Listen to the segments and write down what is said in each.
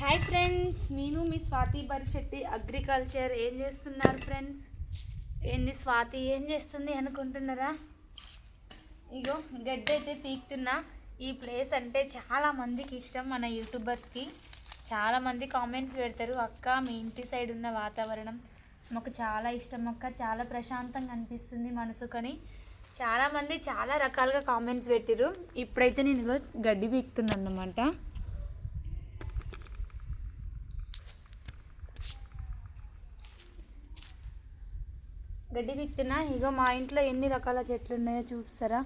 Hi friends నేను మీ Swathi Parishetty agriculture ఏం చేస్తున్నారు ఫ్రెండ్స్ ఏంది స్వాతి ఏం చేస్తుంది అనుకుంటున్నారా? ఇగో గడ్డి అయితే పీకుతున్నా. ఈ ప్లేస్ అంటే చాలా మందికి ఇష్టం మన యూట్యూబర్స్కి చాలామంది కామెంట్స్ పెడతారు అక్క మీ ఇంటి సైడ్ ఉన్న వాతావరణం మాకు చాలా ఇష్టం అక్క చాలా ప్రశాంతంగా అనిపిస్తుంది మనసుకని. చాలామంది చాలా రకాలుగా కామెంట్స్ పెట్టిరు ఇప్పుడైతే నేను గడ్డి పీకుతున్నాను అనమాట గడ్డి పీకుతున్నా. ఇగో మా ఇంట్లో ఎన్ని రకాల చెట్లు ఉన్నాయో చూపిస్తారా.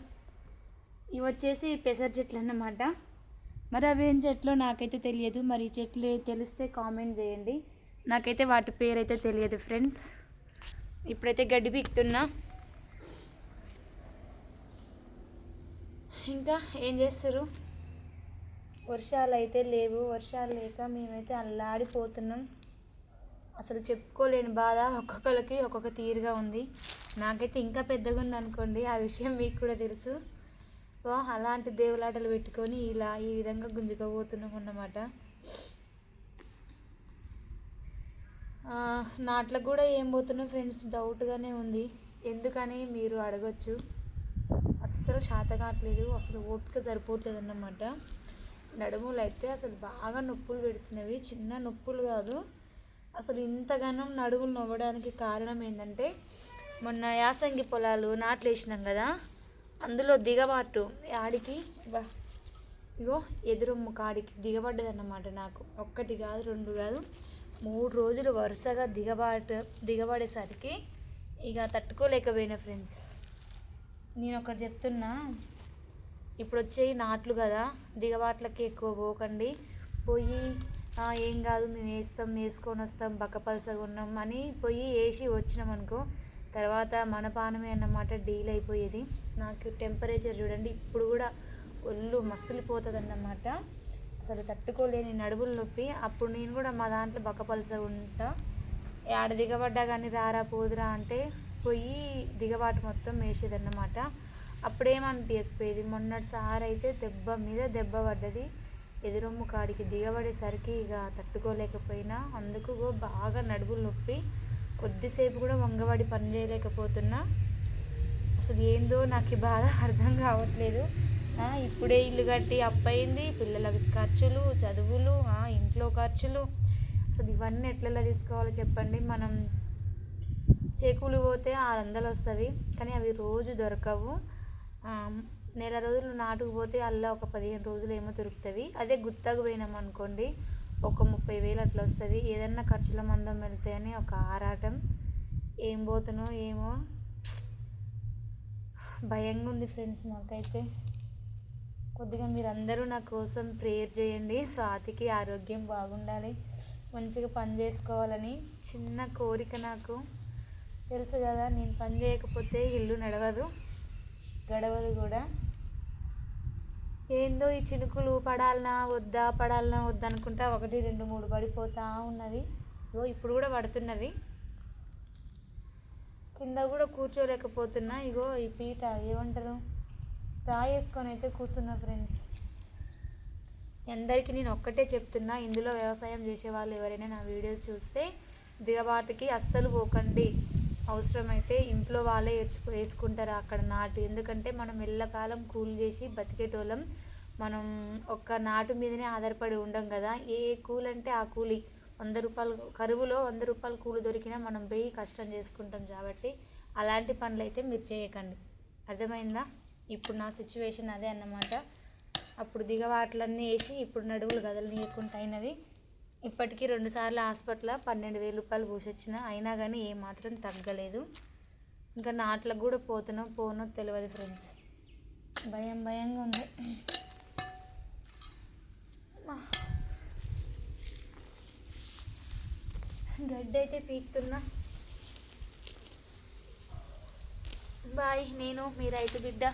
ఇవి వచ్చేసి పెసర చెట్లు అన్నమాట. మరి అవి ఏం చెట్లు నాకైతే తెలియదు. మరి చెట్లు తెలిస్తే కామెంట్ చేయండి. నాకైతే వాటి పేరు అయితే తెలియదు ఫ్రెండ్స్. ఇప్పుడైతే గడ్డి పీకుతున్నా. ఇంకా ఏం చేస్తారు వర్షాలు అయితే లేవు. వర్షాలు లేక మేమైతే అల్లాడిపోతున్నాం. అసలు చెప్పుకోలేని బాధ ఒక్కొక్కరికి ఒక్కొక్క తీరుగా ఉంది. నాకైతే ఇంకా పెద్దగా ఉంది అనుకోండి ఆ విషయం మీకు కూడా తెలుసు. ఓ అలాంటి దేవులాటలు పెట్టుకొని ఇలా ఈ విధంగా గుంజుకోబోతున్నాం అన్నమాట నాట్లకు కూడా ఏం పోతున్నా ఫ్రెండ్స్? డౌట్గానే ఉంది. ఎందుకని మీరు అడగచ్చు. అస్సలు శాత కావట్లేదు అసలు ఓపిక సరిపోవట్లేదు అన్నమాట నడుములు అయితే అసలు బాగా నొప్పులు పెడుతున్నవి చిన్న నొప్పులు కాదు. అసలు ఇంతగానం నడుములు నవ్వడానికి కారణం ఏంటంటే మొన్న యాసంగి పొలాలు నాట్లు వేసినాం కదా అందులో దిగబాటు ఆడికి బా ఇగో ఎదురొమ్ము కాడికి దిగబడ్డదన్నమాట నాకు. ఒక్కటి కాదు రెండు కాదు మూడు రోజులు వరుసగా దిగబాటు దిగబడేసరికి ఇక తట్టుకోలేకపోయినా ఫ్రెండ్స్. నేను ఒకటి చెప్తున్నా ఇప్పుడు వచ్చే నాట్లు కదా దిగబాట్లకి ఎక్కువ పోకండి. పోయి ఏం కాదు మేము వేస్తాం వేసుకొని వస్తాం బక్కపలసగా ఉన్నాం అని పోయి వేసి వచ్చినాం అనుకో తర్వాత మన పానమే అన్నమాట డీల్ అయిపోయేది. నాకు టెంపరేచర్ చూడండి ఇప్పుడు కూడా ఒళ్ళు మసిలిపోతుంది అన్నమాట అసలు తట్టుకోలేని నడుములు నొప్పి. అప్పుడు నేను కూడా మా దాంట్లో బక్కపలసగా ఉంటా. ఆడ దిగబడ్డా కానీ రారా పోదురా అంటే పోయి దిగబాటు మొత్తం వేసేదన్నమాట. అప్పుడేమనిపించకపోయేది మొన్నటి సార్ అయితే దెబ్బ మీద దెబ్బ పడ్డది. ఎదురొమ్ము కాడికి దిగబడేసరికి ఇక తట్టుకోలేకపోయినా అందుకు బాగా నడుములు నొప్పి. కొద్దిసేపు కూడా వంగబడి పని చేయలేకపోతున్నా. అసలు ఏందో నాకు ఈ బాధ అర్థం కావట్లేదు. ఇప్పుడే ఇల్లు కట్టి అప్పయింది. పిల్లలకి ఖర్చులు చదువులు ఇంట్లో ఖర్చులు. అసలు ఇవన్నీ ఎట్లా తీసుకోవాలో చెప్పండి. మనం చేకూలిపోతే ఆరు వందలు వస్తుంది కానీ అవి రోజు దొరకవు. నెల రోజులు నాటుకుపోతే అల్లా ఒక పదిహేను రోజులు ఏమో దొరుకుతుంది అదే గుత్తకు పోయినాం అనుకోండి ఒక ముప్పై వేలు అట్లా వస్తుంది. ఏదన్నా ఖర్చుల మందం వెళ్తే అని ఒక ఆరాటం. ఏం పోతునో ఏమో? భయంగా ఉంది ఫ్రెండ్స్ నాకైతే. కొద్దిగా మీరందరూ నా కోసం ప్రేయర్ చేయండి. స్వాతికి ఆరోగ్యం బాగుండాలి. మంచిగా పని చేసుకోవాలని చిన్న కోరిక నాకు. తెలుసు కదా నేను పని చేయకపోతే ఇల్లు నడవదు. గడవదు కూడా. ఏందో ఈ చినుకులు పడాలనా వద్దా పడాలనా వద్దా అనుకుంటా ఒకటి రెండు మూడు పడిపోతా ఉన్నవి. ఇగో ఇప్పుడు కూడా పడుతున్నవి. కింద కూడా కూర్చోలేకపోతున్నా. ఇగో ఈ పీట ఏమంటారు? రాయేసుకొని అయితే కూర్చున్నా ఫ్రెండ్స్. అందరికీ నేను ఒక్కటే చెప్తున్నా. ఇందులో వ్యవసాయం చేసే వాళ్ళు ఎవరైనా నా వీడియోస్ చూస్తే దిగబాటుకి అస్సలు పోకండి. అవసరమైతే ఇంట్లో వాళ్ళే ఏర్చుకు వేసుకుంటారు అక్కడ నాటు. ఎందుకంటే మనం ఎల్లకాలం కూలి చేసి బతికేటోళ్ళం. మనం ఒక్క నాటు మీదనే ఆధారపడి ఉండం కదా. ఏ కూలి అంటే ఆ కూలి. వంద రూపాయలు కరువులో వంద రూపాయలు కూలి దొరికినా మనం పోయి కష్టం చేసుకుంటాం కాబట్టి అలాంటి పనులు అయితే మీరు చేయకండి. అర్థమైందా? ఇప్పుడు నా సిచ్యువేషన్ అదే అన్నమాట. అప్పుడు దిగవాట్లన్నీ వేసి ఇప్పుడు నడువులు కదలనీయకుండా అయినవి. ఇప్పటికీ రెండుసార్లు హాస్పిటల్ పన్నెండు వేల రూపాయలు పూసొచ్చిన అయినా కానీ ఏమాత్రం తగ్గలేదు. ఇంకా నాట్లకు కూడా పోతున్నా పోనో తెలియదు ఫ్రెండ్స్. భయం భయంగా ఉంది. గడ్డి అయితే పీకుతున్నా. బాయ్ నేను మీ రైతు బిడ్డ.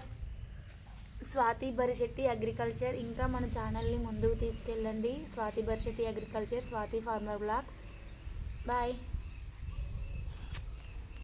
స్వాతి బరిశెట్టి అగ్రికల్చర్. ఇంకా మన ఛానల్ని ముందుకు తీసుకెళ్ళండి. Swathi Barishetti agriculture Swathi farmer blogs. Bye.